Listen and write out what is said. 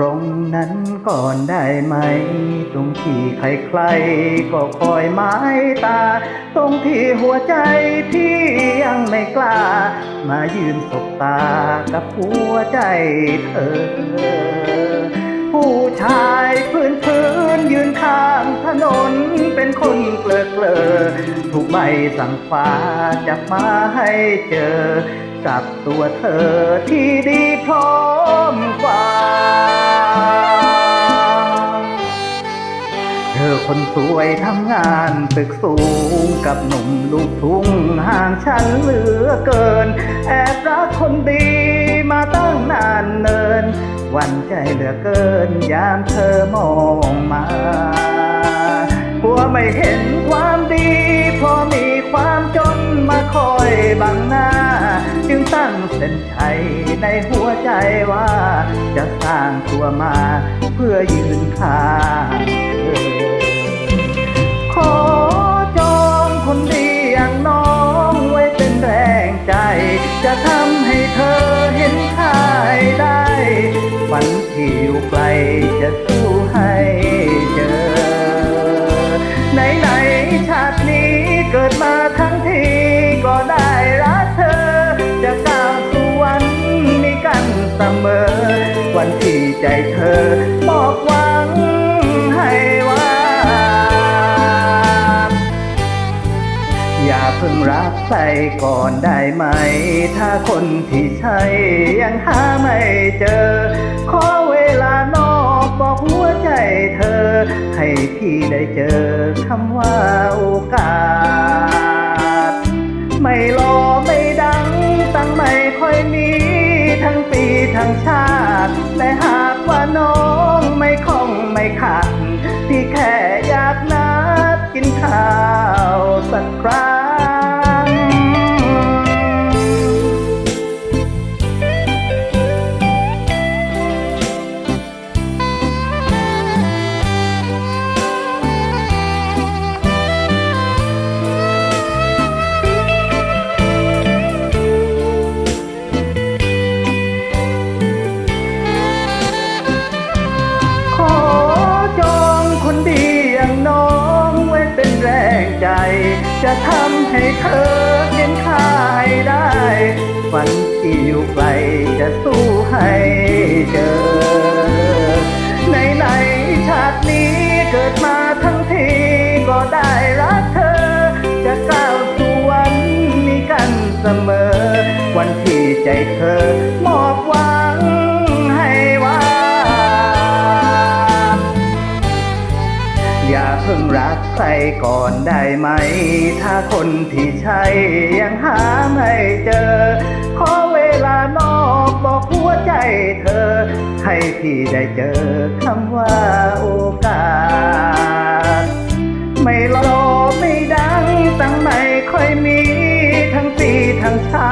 รงนั้นก่อนได้ไหม ตรงที่ใครๆก็คอยหมายตา ตรงที่หัวใจพี่ยังไม่กล้า มายืนสบตากับหัวใจเธอ ผู้ชายพื้นพื้นยืนข้างถนนเป็นคนเกลอเกลอถูกใบสั่งฟ้าจับมาให้เจอ กับตัวเธอที่ดีพร้อมกว่า คนสวยทำงานตึกสูงกับหนุ่มลูกทุ่งห่างฉันเหลือเกิน แอบรักคนดีมาตั้งนานเนิน วันใจเหลือเกินยามเธอมองมาหัวไม่เห็นความดีเพอมีความจนมาคอยบังหน้า จึงตั้งเส้นชัยในหัวใจว่า จะสร้างตัวมาเพื่อยืนข้างเธอ ไปจะสู้ให้เจอ ไหนไหนชาตินี้เกิดมาทั้งทีก็ได้รักเธอ จะก้าวสู่วันนี้กันเสมอ วันที่ใจเธอบอกหวัง ใครก่อนได้ไหม ถ้าคนที่ใช่ยังหาไม่เจอ ขอเวลานอกบอกหัวใจเธอ ให้พี่ได้เจอคำว่าโอกาส ไม่รอไม่ดังตั้งไม่ค่อยมี ทั้งปีทั้งชาติ แต่หากว่าน้องไม่คล่องไม่ขัด จะทำให้เธอเห็นค่าให้ได้ฝันที่อยู่ไกลจะสู้ให้เจอ ในในชาตินี้เกิดมาทั้งทีก็ได้รักเธอ จะก้าวสู่วันนี้กันเสมอ วันที่ใจเธอมอบ ก่อนได้ไหม ถ้าคนที่ใช่ยังหาไม่เจอ ขอเวลานอกบอกหัวใจเธอ ให้พี่ได้เจอคำว่าโอกาส ไม่รอไม่ดังตั้งไม่ค่อยมี ทั้งปีทั้งชา